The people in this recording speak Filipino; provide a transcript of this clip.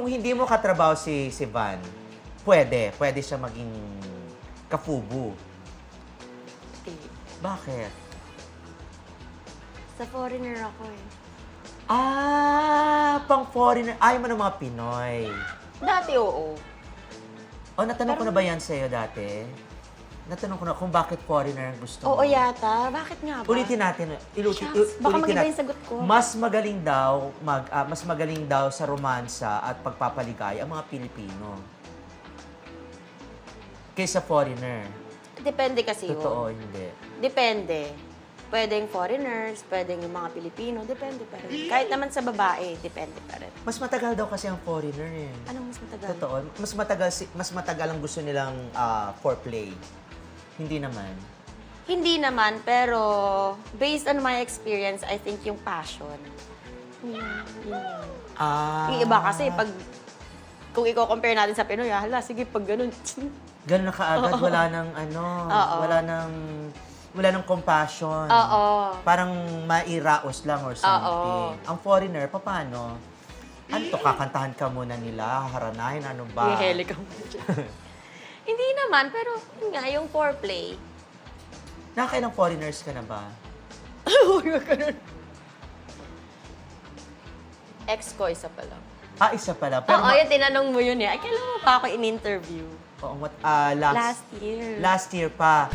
kung hindi mo katrabaho si, si Van, pwede. Pwede siya maging kafubu. Eh, Bakit? Sa foreigner ako eh. Ah, pang foreigner. Ayaw mo ng mga Pinoy. Dati oo. O, natanong ko na ba yan sa'yo dati? Natanong ko na kung bakit foreigner ang gusto mo. Oo yata. Bakit nga ba? Ulitin natin. Ilutin, Shucks, baka ulitin mag-iba natin. yung sagot ko. Mas magaling daw mag ah, mas magaling daw sa romansa at pagpapaligaya ang mga Pilipino kaysa foreigner. Depende kasi yun. Totoo, hindi. Depende. Pwedeng foreigners, pwedeng yung mga Pilipino, depende pa rin. Kahit naman sa babae, depende pa rin. Mas matagal daw kasi ang foreigner eh. Anong mas matagal? Totoo. Mas matagal si- mas matagal ang gusto nilang ah, foreplay. Hindi naman. Hindi naman, pero based on my experience, I think yung passion. Yun, yun yun. Ah. Yung iba kasi, pag kung i-compare natin sa Pinoy, ah, hala, sige, pag ganun, Ganun na kaagad, wala nang ano, Oo. wala nang wala nang compassion. Oo. Parang mairaos lang or something. Oo. Ang foreigner, paano? Ano to, kakantahan ka muna nila, haranahin, ano ba? Ihele ka mo dyan. Hindi naman, pero yun nga, yung foreplay. Nakakailang foreigners ka na ba? Ex ko, isa pa lang. Ah, isa pala. Pero Oo, ma- yung tinanong mo yun eh. Ay, kailan mo pa ako in-interview? Oo, what, ah, last, Last year. last year pa.